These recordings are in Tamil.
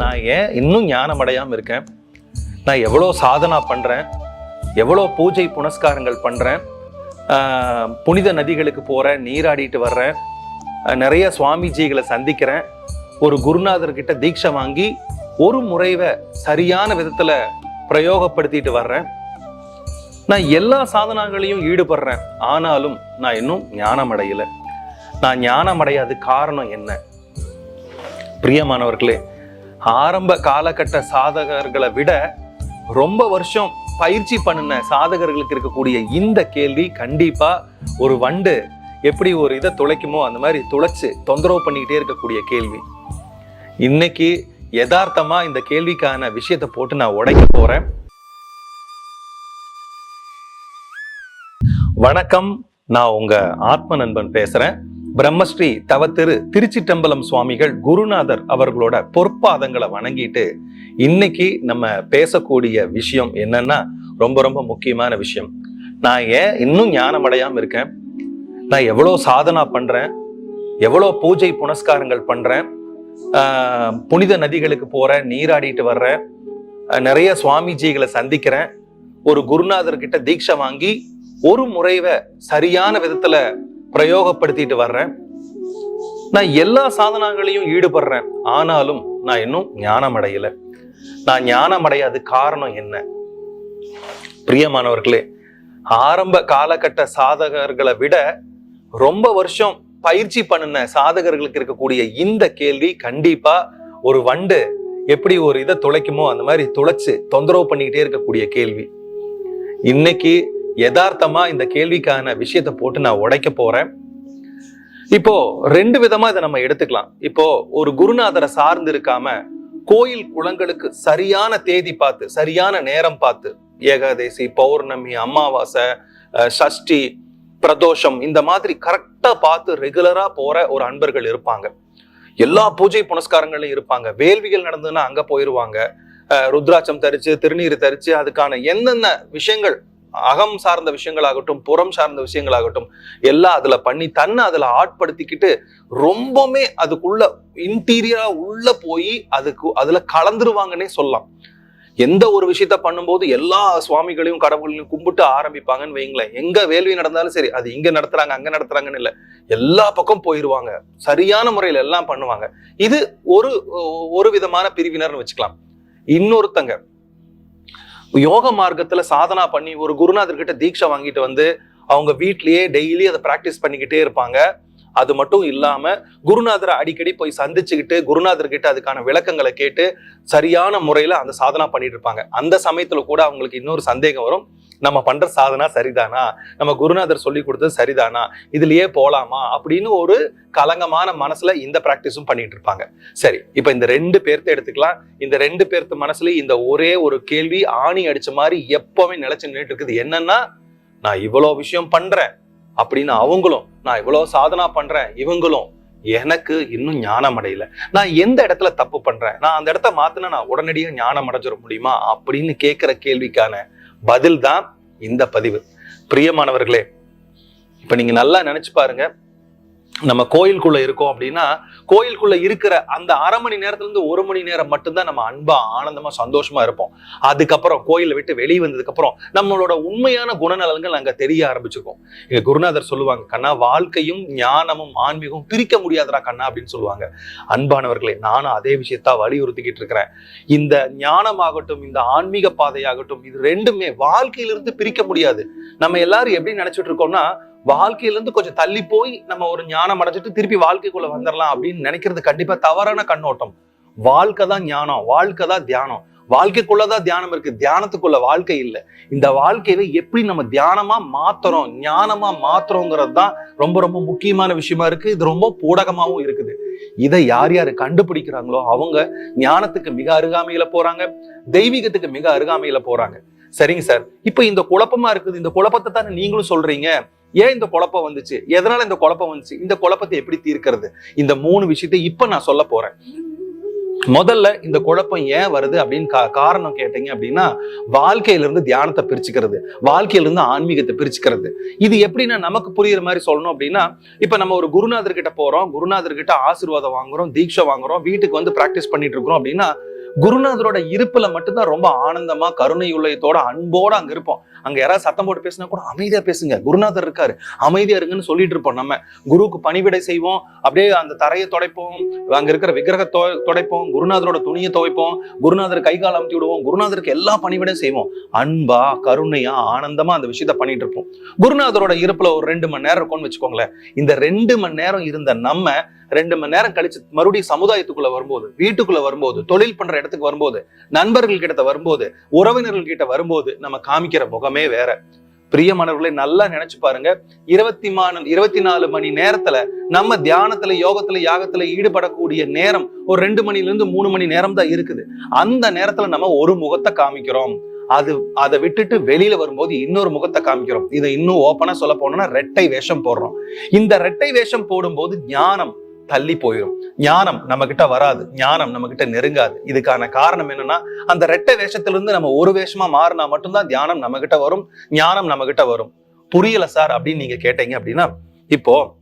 நான் ஏன் இன்னும் ஞானம் அடையாம இருக்கேன்? நான் எவ்வளோ சாதனா பண்றேன்? எவ்வளோ பூஜை புனஸ்காரங்கள் பண்றேன்? புனித நதிகளுக்கு போறேன் நீராடிட்டு வர்றேன். நிறைய சுவாமிஜிகளை சந்திக்கிறேன். ஒரு குருநாதர்கிட்ட தீட்சை வாங்கி ஒரு முறைவை சரியான விதத்துல பிரயோகப்படுத்திட்டு வர்றேன். நான் எல்லா சாதனங்களையும் ஈடுபடுறேன். ஆனாலும் நான் இன்னும் ஞானம் அடையலை. நான் ஞானம் அடையாது காரணம் என்ன? பிரியமானவர்களே ஆரம்ப காலகட்ட சாதகர்களை விட ரொம்ப வருஷம் பயிற்சி பண்ணின சாதகர்களுக்கு இருக்கக்கூடிய இந்த கேள்வி கண்டிப்பா ஒரு வண்டு. எப்படி ஒரு இதை துளைக்குமோ அந்த மாதிரி துளைச்சு தொந்தரவு பண்ணிக்கிட்டே இருக்கக்கூடிய கேள்வி. இன்னைக்கு யதார்த்தமா இந்த கேள்விக்கான விஷயத்தை போட்டு நான் உடைக்க போறேன். வணக்கம் நான் உங்க ஆத்ம நண்பன் பேசுறேன். பிரம்மஸ்ரீ தவத்திரு திருச்சிட்டம்பலம் சுவாமிகள் குருநாதர் அவர்களோட பொற்பாதங்களை வணங்கிட்டு இன்னைக்கு நம்ம பேசக்கூடிய விஷயம் என்னன்னா ரொம்ப ரொம்ப முக்கியமான விஷயம். நான் ஏன் இன்னும் ஞானம் அடையாம இருக்கேன்? நான் எவ்வளோ சாதனா பண்றேன்? எவ்வளோ பூஜை புனஸ்காரங்கள் பண்றேன்? புனித நதிகளுக்கு போறேன் நீராடிட்டு வர்றேன். நிறைய சுவாமிஜிகளை சந்திக்கிறேன். ஒரு குருநாதர்கிட்ட தீட்சை வாங்கி ஒரு முறைவை சரியான விதத்துல பிரயோகப்படுத்திட்டு வர்றேன். நான் எல்லா சாதனங்களையும் ஈடுபடுறேன். ஆனாலும் நான் இன்னும் ஞானம் அடையல நான் ஞானம் அடையாது காரணம் என்ன? பிரியமானவர்களே ஆரம்ப காலகட்ட சாதகர்களை விட ரொம்ப வருஷம் பயிற்சி பண்ணின சாதகர்களுக்கு இருக்கக்கூடிய இந்த கேள்வி கண்டிப்பா ஒரு வண்டு எப்படி ஒரு இதை துளைக்குமோ அந்த மாதிரி துளைச்சு தொந்தரவு பண்ணிக்கிட்டே இருக்கக்கூடிய கேள்வி. இன்னைக்கு யதார்த்தமா இந்த கேள்விக்கான விஷயத்தை போட்டு நான் உடைக்க போறேன். இப்போ ரெண்டு விதமா இதை நம்ம எடுத்துக்கலாம். இப்போ ஒரு குருநாதரை சார்ந்து இருக்காம கோயில் குளங்களுக்கு சரியான தேதி பார்த்து சரியான நேரம் பார்த்து ஏகாதேசி பௌர்ணமி அமாவாசை சஷ்டி பிரதோஷம் இந்த மாதிரி கரெக்டா பார்த்து ரெகுலரா போற ஒரு அன்பர்கள் இருப்பாங்க. எல்லா பூஜை புனஸ்காரங்களையும் இருப்பாங்க. வேள்விகள் நடந்ததுன்னா அங்க போயிருவாங்க. ருத்ராட்சம் தரிச்சு திருநீர் தரிச்சு அதுக்கான என்னென்ன விஷயங்கள் அகம் சார்ந்த விஷயங்களாகட்டும் புறம் சார்ந்த விஷயங்களாகட்டும் எல்லாம் அதுல பண்ணி தன்னை அதுல ஆட்படுத்திக்கிட்டு ரொம்பவுமே அதுக்குள்ள இன்டீரியரா உள்ள போய் அதுக்கு அதுல கலந்துருவாங்கன்னே சொல்லலாம். எந்த ஒரு விஷயத்த பண்ணும்போது எல்லா சுவாமிகளையும் கடவுளையும் கும்பிட்டு ஆரம்பிப்பாங்கன்னு வைங்களேன். எங்க வேள்வி நடந்தாலும் சரி அது இங்க நடத்துறாங்க அங்க நடத்துறாங்கன்னு இல்ல. எல்லா பக்கம் போயிருவாங்க. சரியான முறையில எல்லாம் பண்ணுவாங்க. இது ஒரு ஒரு விதமான பிரிவினர்னு வச்சுக்கலாம். இன்னொருத்தங்க யோக மார்க்கத்துல சாதனா பண்ணி ஒரு குருநாதர்கிட்ட தீட்சை வாங்கிட்டு வந்து அவங்க வீட்லயே டெய்லி அதை ப்ராக்டிஸ் பண்ணிக்கிட்டே இருப்பாங்க. அது மட்டும் இல்லாம குருநாதரை அடிக்கடி போய் சந்திச்சுக்கிட்டு குருநாதர் கிட்ட அதுக்கான விளக்கங்களை கேட்டு சரியான முறையில அந்த சாதனா பண்ணிட்டு இருப்பாங்க. அந்த சமயத்துல கூட அவங்களுக்கு இன்னொரு சந்தேகம் வரும். நம்ம பண்ற சாதனா சரிதானா? நம்ம குருநாதர் சொல்லி கொடுத்தது சரிதானா? இதுலயே போலாமா? அப்படின்னு ஒரு கலங்கமான மனசுல இந்த பிராக்டிஸும் பண்ணிட்டு இருப்பாங்க. சரி இப்ப இந்த ரெண்டு பேர்த்த எடுத்துக்கலாம். இந்த ரெண்டு பேர்த்து மனசுல இந்த ஒரே ஒரு கேள்வி ஆணி அடிச்ச மாதிரி எப்பவுமே நிலைச்சு நின்றுட்டு இருக்குது. என்னன்னா நான் இவ்வளவு விஷயம் பண்றேன். அப்படின்னு அவங்களும் நான் இவ்வளோ சாதனா பண்றேன் இவங்களும் எனக்கு இன்னும் ஞானம் அடையல. நான் எந்த இடத்துல தப்பு பண்றேன்? நான் அந்த இடத்த மாத்தினா நான் உடனடியாக ஞானம் அடைஞ்சிட முடியுமா? அப்படின்னு கேட்கிற கேள்விக்கான பதில் தான் இந்த பதிவு. பிரியமானவர்களே இப்போ நீங்கள் நல்லா நினச்சி பாருங்க. நம்ம கோயிலுக்குள்ள இருக்கோம் அப்படின்னா கோயிலுக்குள்ள இருக்கிற அந்த அரை மணி நேரத்துல இருந்து ஒரு மணி நேரம் மட்டும்தான் நம்ம அன்பா ஆனந்தமா சந்தோஷமா இருப்போம். அதுக்கப்புறம் கோயிலை விட்டு வெளியே வந்ததுக்கு அப்புறம் நம்மளோட உண்மையான குணநலன்கள் அங்க தெரிய ஆரம்பிச்சிருக்கோம். இங்க குருநாதர் சொல்லுவாங்க கண்ணா வாழ்க்கையும் ஞானமும் ஆன்மீகமும் பிரிக்க முடியாதடா கண்ணா அப்படின்னு சொல்லுவாங்க. அன்பானவர்களே நானும் அதே விஷயத்தா வலியுறுத்திக்கிட்டு இருக்கிறேன். இந்த ஞானமாகட்டும் இந்த ஆன்மீக பாதையாகட்டும் இது ரெண்டுமே வாழ்க்கையிலிருந்து பிரிக்க முடியாது. நம்ம எல்லாரும் எப்படி நினைச்சிட்டு இருக்கோம்னா வாழ்க்கையிலேருந்து கொஞ்சம் தள்ளி போய் நம்ம ஒரு ஞானம் அடைஞ்சிட்டு திருப்பி வாழ்க்கைக்குள்ள வந்துடலாம் அப்படின்னு நினைக்கிறது கண்டிப்பா தவறான கண்ணோட்டம். வாழ்க்கை தான் ஞானம் வாழ்க்கை தான் தியானம். வாழ்க்கைக்குள்ளதான் தியானம் இருக்கு தியானத்துக்குள்ள வாழ்க்கை இல்லை. இந்த வாழ்க்கையை எப்படி நம்ம தியானமா மாத்துறோம் ஞானமா மாத்துறோங்கிறது தான் ரொம்ப ரொம்ப முக்கியமான விஷயமா இருக்கு. இது ரொம்ப பூடகமாகவும் இருக்குது. இதை யார் யார் கண்டுபிடிக்கிறாங்களோ அவங்க ஞானத்துக்கு மிக அருகாமையில போறாங்க தெய்வீகத்துக்கு மிக அருகாமையில போறாங்க. சரிங்க சார். இப்போ இந்த குழப்பமா இருக்குது. இந்த குழப்பத்தை தானே நீங்களும் சொல்றீங்க. ஏன் இந்த குழப்பம் வந்துச்சு? எதனால இந்த குழப்பம் வந்துச்சு? இந்த குழப்பத்தை எப்படி தீர்க்கிறது? இந்த மூணு விஷயத்தை இப்ப நான் சொல்ல போறேன். முதல்ல இந்த குழப்பம் ஏன் வருது அப்படின்னு கா- காரணம் கேட்டீங்க அப்படின்னா வாழ்க்கையில இருந்து தியானத்தை பிரிச்சுக்கிறது. வாழ்க்கையில இருந்து ஆன்மீகத்தை பிரிச்சுக்கிறது. இது எப்படின்னா நமக்கு புரியுற மாதிரி சொல்லணும் அப்படின்னா இப்ப நம்ம ஒரு குருநாதர் கிட்ட போறோம் குருநாதர் கிட்ட ஆசீர்வாதம் வாங்குறோம் தீட்சை வாங்குறோம் வீட்டுக்கு வந்து பிராக்டிஸ் பண்ணிட்டு இருக்கிறோம் அப்படின்னா குருநாதரோட இருப்புல மட்டும்தான் ரொம்ப ஆனந்தமா கருணை உள்ளயத்தோட அன்போட அங்க இருப்போம். அங்க யாராவது சத்தம் போட்டு பேசினா கூட அமைதியா பேசுங்க. குருநாதர் இருக்காரு. அமைதியா இருங்கன்னு சொல்லிட்டு இருப்போம் நம்ம. குருவுக்கு பணிவிடை செய்வோம். அப்படியே அந்த தரையை துடைப்போம். அங்க இருக்கிற விக்கிரக துடைப்போம். குருநாதரோட துணியை துவைப்போம். குருநாதர் கை கால் அமுத்தி விடுவோம். குருநாதருக்கு எல்லா பணிவிடையும் செய்வோம். அன்பா கருணையா ஆனந்தமா அந்த விஷயத்த பண்ணிட்டு இருப்போம். குருநாதரோட இருப்புல ஒரு ரெண்டு மணி நேரம் இருக்கும்னு வச்சுக்கோங்களேன். இந்த ரெண்டு மணி நேரம் இருந்த நம்ம ரெண்டு மணி நேரம் கழிச்சு மறுபடியும் சமுதாயத்துக்குள்ள வரும்போது வீட்டுக்குள்ள வரும்போது தொழில் பண்ற இடத்துக்கு வரும்போது நண்பர்கள் கிட்ட வரும்போது உறவினர்கள் கிட்ட வரும்போது நம்ம காமிக்கிற முகமே வேற. பிரியமானவர்களை நல்லா நினைச்சு பாருங்க. இருபத்தி மான இருபத்தி நாலு மணி நேரத்துல நம்ம தியானத்துல யோகத்துல யாகத்துல ஈடுபடக்கூடிய நேரம் ஒரு ரெண்டு மணில இருந்து மூணு மணி நேரம் தான் இருக்குது. அந்த நேரத்துல நம்ம ஒரு முகத்தை காமிக்கிறோம். அது அதை விட்டுட்டு வெளியில வரும்போது இன்னொரு முகத்தை காமிக்கிறோம். இதை இன்னும் ஓப்பனா சொல்ல போனோம்னா ரெட்டை வேஷம் போடுறோம். இந்த ரெட்டை வேஷம் போடும்போது ஞானம் தள்ளி போயிடும் ஞானம் நம்ம கிட்ட வராது. ஞானம் நம்ம கிட்ட நெருங்காது. இதுக்கான காரணம் என்னன்னா அந்த ரெட்டை வேஷத்திலிருந்து நம்ம ஒரு வேஷமா மாறினா மட்டும்தான் தியானம் நம்ம கிட்ட வரும் ஞானம் நம்ம கிட்ட வரும். புரியல சார் அப்படின்னு நீங்க கேட்டீங்க அப்படின்னா இப்போ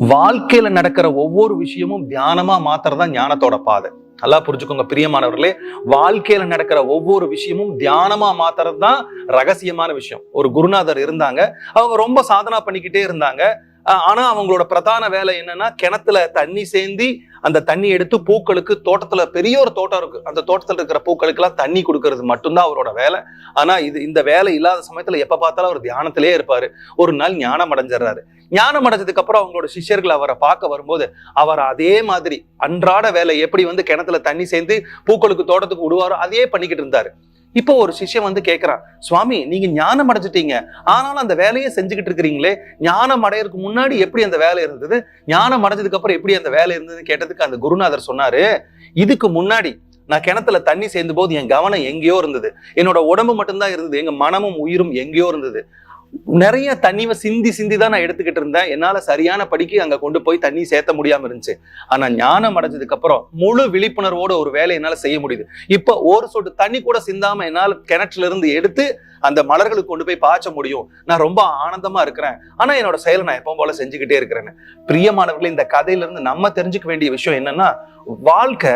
வாழ்க்கையில நடக்கிற ஒவ்வொரு விஷயமும் தியானமா மாத்திரதான் ஞானத்தோட பாதை. நல்லா புரிஞ்சுக்கோங்க பிரியமானவர்களே. வாழ்க்கையில நடக்கிற ஒவ்வொரு விஷயமும் தியானமா மாத்துறது தான் ரகசியமான விஷயம். ஒரு குருநாதர் இருந்தாங்க. அவங்க ரொம்ப சாதனா பண்ணிக்கிட்டே இருந்தாங்க. ஆனா அவங்களோட பிரதான வேலை என்னன்னா கிணத்துல தண்ணி சேர்ந்தி அந்த தண்ணி எடுத்து பூக்களுக்கு தோட்டத்துல பெரிய ஒரு தோட்டம் இருக்கு. அந்த தோட்டத்துல இருக்கிற பூக்களுக்கு எல்லாம் தண்ணி கொடுக்கறது மட்டும்தான் அவரோட வேலை. ஆனா இது இந்த வேலை இல்லாத சமயத்துல எப்ப பார்த்தாலும் அவர் தியானத்திலே இருப்பாரு. ஒரு நாள் ஞானம் அடைஞ்சிடறாரு. ஞானம் அடைஞ்சதுக்கு அப்புறம் அவங்களோட சிஷ்யர்கள் அவரை பார்க்க வரும்போது அவர் அதே மாதிரி அன்றாட வேலை எப்படி வந்து கிணத்துல தண்ணி சேர்ந்து பூக்களுக்கு தோட்டத்துக்கு விடுவாரோ அதே பண்ணிக்கிட்டு இருந்தாரு. இப்போ ஒரு சிஷ்யம் வந்து கேட்கிறான் சுவாமி நீங்க ஞானம் அடைஞ்சிட்டீங்க. ஆனாலும் அந்த வேலையை செஞ்சுக்கிட்டு இருக்கிறீங்களே. ஞானம் அடையறதுக்கு முன்னாடி எப்படி அந்த வேலை இருந்தது? ஞானம் அடைஞ்சதுக்கு அப்புறம் எப்படி அந்த வேலை இருந்ததுன்னு கேட்டதுக்கு அந்த குருநாதர் சொன்னாரு இதுக்கு முன்னாடி நான் கிணத்துல தண்ணி சேர்ந்த போது என் கவனம் எங்கேயோ இருந்தது. என்னோட உடம்பு மட்டும்தான் இருந்தது. எங்க மனமும் உயிரும் எங்கேயோ இருந்தது. நிறைய தண்ணிவை சிந்தி சிந்தி தான் நான் எடுத்துக்கிட்டு இருந்தேன். என்னால சரியான படிக்கு அங்க கொண்டு போய் தண்ணி சேர்த்த முடியாமல் இருந்துச்சு. ஆனா ஞானம் அடைஞ்சதுக்கு அப்புறம் முழு விழிப்புணர்வோட ஒரு வேலை என்னால செய்ய முடியுது. இப்போ ஒரு சொட்டு தண்ணி கூட சிந்தாம என்னால் கிணற்றுல இருந்து எடுத்து அந்த மலர்களுக்கு கொண்டு போய் பாய்ச்ச முடியும். நான் ரொம்ப ஆனந்தமா இருக்கிறேன். ஆனா என்னோட செயலை நான் எப்பவும் போல செஞ்சுக்கிட்டே இருக்கிறேன்னு பிரியமானவர்களே இந்த கதையில இருந்து நம்ம தெரிஞ்சுக்க வேண்டிய விஷயம் என்னன்னா வாழ்க்கை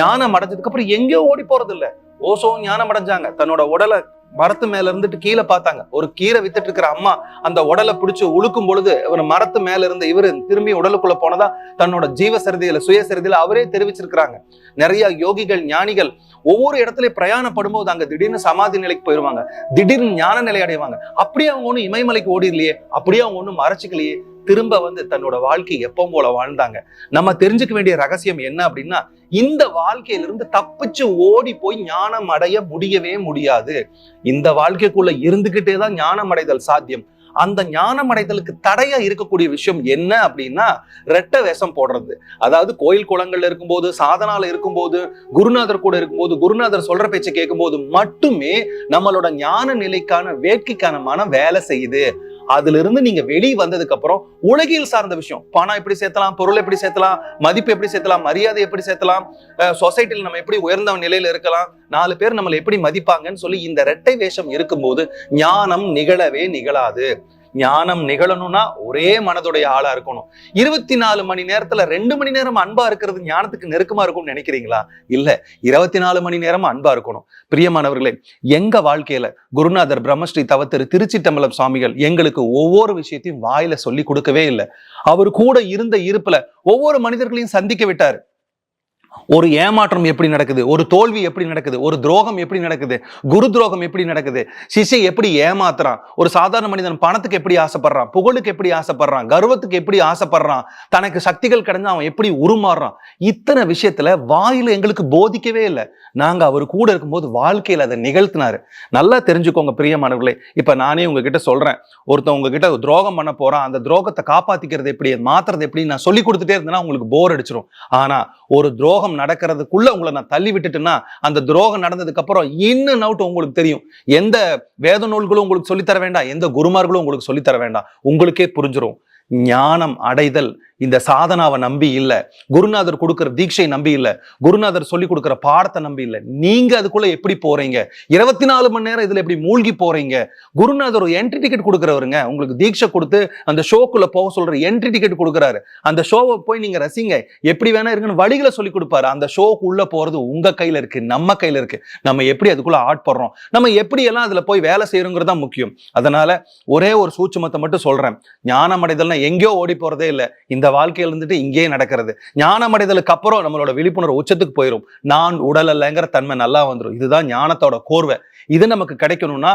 ஞானம் அடைஞ்சதுக்கு அப்புறம் எங்கேயோ ஓடி போறது இல்லை ஓசோ ஞானம் அடைஞ்சாங்க. தன்னோட உடலை மரத்து மேல இருந்துட்டு கீழே பார்த்தாங்க. ஒரு கீரை வித்துட்டு இருக்கிற அம்மா அந்த உடலை பிடிச்சு உழுக்கும் பொழுது ஒரு மரத்து மேல இருந்து இவரு திரும்பி உடலுக்குள்ள போனதா தன்னோட ஜீவசரிதியில சுயசரிதியில அவரே தெரிவிச்சிருக்கிறாங்க. நிறைய யோகிகள் ஞானிகள் ஒவ்வொரு இடத்துலயும் பிரயாணப்படும் போது அங்க திடீர்னு சமாதி நிலைக்கு போயிருவாங்க. திடீர்னு ஞான நிலை அடைவாங்க. அப்படியே அவங்க ஒண்ணும் இமயமலைக்கு ஓடிடலையே. அப்படியே அவங்க ஒண்ணும் மறைச்சிக்கலையே. திரும்ப வந்து தன்னோட வாழ்க்கை எப்பவும் போல வாழ்ந்தாங்க. நம்ம தெரிஞ்சுக்க வேண்டிய ரகசியம் என்ன அப்படின்னா இந்த வாழ்க்கையிலிருந்து தப்பிச்சு ஓடி போய் ஞானம் அடைய முடியவே முடியாது. இந்த வாழ்க்கைக்குள்ள இருந்துகிட்டே தான் ஞானம் அடைதல் சாத்தியம். அந்த ஞானம் அடைதலுக்கு தடையா இருக்கக்கூடிய விஷயம் என்ன அப்படின்னா ரெட்ட வேஷம் போடுறது. அதாவது கோயில் குளங்கள்ல இருக்கும்போது சாதனால இருக்கும்போது குருநாதர் கூட இருக்கும்போது குருநாதர் சொல்ற பேச்சை கேட்கும்போது மட்டுமே நம்மளோட ஞான நிலைக்கான வேட்கைக்கான மனம் வேலை செய்யுது. அதுல இருந்து நீங்க வெளியே வந்ததுக்கு அப்புறம் உலகியல் சார்ந்த விஷயம். பணம் எப்படி சேர்த்தலாம் பொருள் எப்படி சேர்த்தலாம் மதிப்பு எப்படி சேர்த்தலாம் மரியாதை எப்படி சேர்த்தலாம் சொசைட்டியில் நம்ம எப்படி உயர்ந்த நிலையில இருக்கலாம் நாலு பேர் நம்மளை எப்படி மதிப்பாங்கன்னு சொல்லி இந்த ரெட்டை வேஷம் இருக்கும்போது ஞானம் நிகழவே நிகழாது. ஞானம் நிகழணும்னா ஒரே மனதுடைய ஆளா இருக்கணும். இருபத்தி நாலு மணி நேரத்துல ரெண்டு மணி நேரம் அன்பா இருக்கிறது ஞானத்துக்கு நெருக்கமா இருக்கும்னு நினைக்கிறீங்களா? இல்ல. இருபத்தி நாலு மணி நேரம் அன்பா இருக்கணும். பிரியமானவர்களே எங்க வாழ்க்கையில குருநாதர் பிரம்மஸ்ரீ தவத்திரு திருச்சிட்டம்பலம் சுவாமிகள் எங்களுக்கு ஒவ்வொரு விஷயத்தையும் வாயில சொல்லி கொடுக்கவே இல்லை. அவர் கூட இருந்த இருப்புல ஒவ்வொரு மனிதர்களையும் சந்திக்க விட்டார். ஒரு ஏமாற்றம் எப்படி நடக்குது? ஒரு தோல்வி எப்படி நடக்குது? ஒரு துரோகம் எப்படி நடக்குது? குரு துரோகம் எப்படி நடக்குது? சிஷை எப்படி ஏமாத்துறான்? ஒரு சாதாரண மனிதன் பணத்துக்கு எப்படி ஆசைப்படுறான்? புகழுக்கு எப்படி ஆசைப்படுறான்? கர்வத்துக்கு எப்படி ஆசைப்படுறான்? தனக்கு சக்திகள் கிடைஞ்சா அவன் எப்படி உருமாறுறான்? இத்தனை விஷயத்துல வாயில எங்களுக்கு போதிக்கவே இல்லை. நாங்க அவர் கூட இருக்கும்போது வாழ்க்கையில் அதை நிகழ்த்தினாரு. நல்லா தெரிஞ்சுக்கோங்க பிரியமானவர்களே. இப்ப நானே உங்ககிட்ட சொல்றேன். ஒருத்தன் உங்ககிட்ட துரோகம் பண்ண போறான். அந்த துரோகத்தை காப்பாத்திக்கிறது எப்படி? மாத்துறது எப்படி நான் சொல்லி கொடுத்துட்டே இருந்தேன்னா உங்களுக்கு போர் அடிச்சிரும். ஆனா ஒரு துரோகம் நடக்கிறதுக்குள்ள உங்களை நான் தள்ளி விட்டுட்டேன்னா அந்த துரோகம் நடந்ததுக்கு அப்புறம் இன்னும் அவுட் உங்களுக்கு தெரியும். எந்த வேத நூல்களும் உங்களுக்கு சொல்லித்தர வேண்டாம் எந்த குருமார்களும் உங்களுக்கு சொல்லித்தர வேண்டாம். உங்களுக்கே புரிஞ்சிடும் ஞானம் அடைதல் இந்த சாதனாவை நம்பி இல்லை. குருநாதர் கொடுக்குற தீட்சையை நம்பி இல்லை. குருநாதர் சொல்லி கொடுக்கிற பாடத்தை நம்பி இல்லை. நீங்க அதுக்குள்ள எப்படி போறீங்க? இருபத்தி நாலு மணி நேரம் இதுல எப்படி மூழ்கி போறீங்க? குருநாதர் ஒரு என்ட்ரி டிக்கெட் கொடுக்குறவருங்க. உங்களுக்கு தீட்சை கொடுத்து அந்த ஷோக்குள்ள போக சொல்ற என்ட்ரி டிக்கெட் கொடுக்குறாரு. அந்த ஷோவை போய் நீங்க ரசிங்க. எப்படி வேணா இருக்குன்னு வழிகளை சொல்லி கொடுப்பாரு. அந்த ஷோக்கு உள்ள போறது உங்க கையில இருக்கு. நம்ம கையில இருக்கு. நம்ம எப்படி அதுக்குள்ள ஆட்படுறோம் நம்ம எப்படி எல்லாம் அதுல போய் வேலை செய்யறோங்கிறது தான் முக்கியம். அதனால ஒரே ஒரு சூட்சுமத்தை மட்டும் சொல்றேன். ஞானம் அடைதல்னா எங்கேயோ ஓடி போறதே இல்லை. இந்த வாழ்க்கையில இருந்துட்டு இங்கேயே நடக்கிறது. ஞானம் அடைதலுக்கு அப்புறம் நம்மளோட விழிப்புணர்வு உச்சத்துக்கு போயிடும் நான் உடல் அல்லங்கிற தன்மை நல்லா வந்துடும் இதுதான் ஞானத்தோட கோர்வை. இது நமக்கு கிடைக்கணும்னா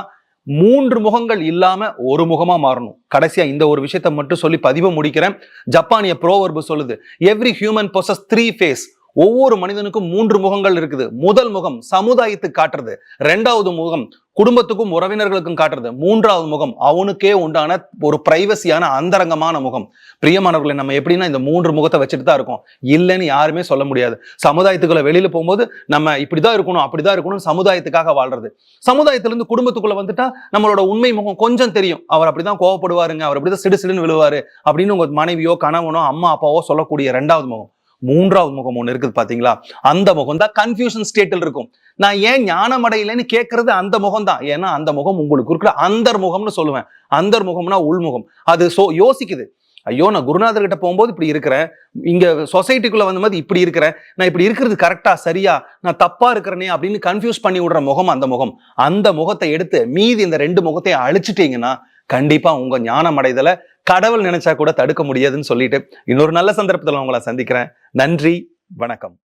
மூன்று முகங்கள் இல்லாம ஒரு முகமா மாறணும். கடைசியா இந்த ஒரு விஷயத்த மட்டும் சொல்லி பதிவு முடிக்கிறேன். ஜப்பானிய ப்ரோவர்பு சொல்லுது every human possess three face ஒவ்வொரு மனிதனுக்கும் மூன்று முகங்கள் இருக்குது. முதல் முகம் சமுதாயத்துக்கு காட்டுறது. ரெண்டாவது முகம் குடும்பத்துக்கும் உறவினர்களுக்கும் காட்டுறது. மூன்றாவது முகம் அவனுக்கே உண்டான ஒரு பிரைவசியான அந்தரங்கமான முகம். பிரியமானவர்களை நம்ம எப்படின்னா இந்த மூன்று முகத்தை வச்சுட்டு தான் இருக்கோம். இல்லைன்னு யாருமே சொல்ல முடியாது. சமுதாயத்துக்குள்ள வெளியில போகும்போது நம்ம இப்படிதான் இருக்கணும் அப்படிதான் இருக்கணும் சமுதாயத்துக்காக வாழ்றது. சமுதாயத்திலிருந்து குடும்பத்துக்குள்ள வந்துட்டா நம்மளோட உண்மை முகம் கொஞ்சம் தெரியும். அவர் அப்படிதான் கோவப்படுவாருங்க அவர் அப்படிதான் சிடு சிடுன்னு விழுவாரு அப்படின்னு உங்க மனைவியோ கணவனோ அம்மா அப்பாவோ சொல்லக்கூடிய ரெண்டாவது முகம். மூன்றாவது முகம் ஒன்று இருக்குது பார்த்தீங்களா அந்த முகம் தான் கன்ஃபியூஷன் ஸ்டேட்டில் இருக்கும். நான் ஏன் ஞானம் அடையலைன்னு கேட்கறது அந்த முகம் தான் ஏன்னா அந்த முகம் உங்களுக்கு இருக்கிற அந்தர் முகம்னு சொல்லுவேன். அந்தர் முகம்னா உள்முகம் அது சோ யோசிக்குது. ஐயோ நான் குருநாதர் கிட்ட போகும்போது இப்படி இருக்கிறேன். இங்க சொசைட்டிக்குள்ள வந்த மாதிரி இப்படி இருக்கிறேன். நான் இப்படி இருக்கிறது கரெக்டா சரியா? நான் தப்பா இருக்கிறேனே அப்படின்னு கன்ஃபியூஸ் பண்ணி விடுற முகம் அந்த முகம். அந்த முகத்தை எடுத்து மீதி இந்த ரெண்டு முகத்தையும் அழிச்சிட்டீங்கன்னா கண்டிப்பா உங்க ஞானம் அடைதலை கடவுள் நினைச்சா கூட தடுக்க முடியாதுன்னு சொல்லிட்டு இன்னொரு நல்ல சந்தர்ப்பத்தில் உங்களை சந்திக்கிறேன். நன்றி வணக்கம்.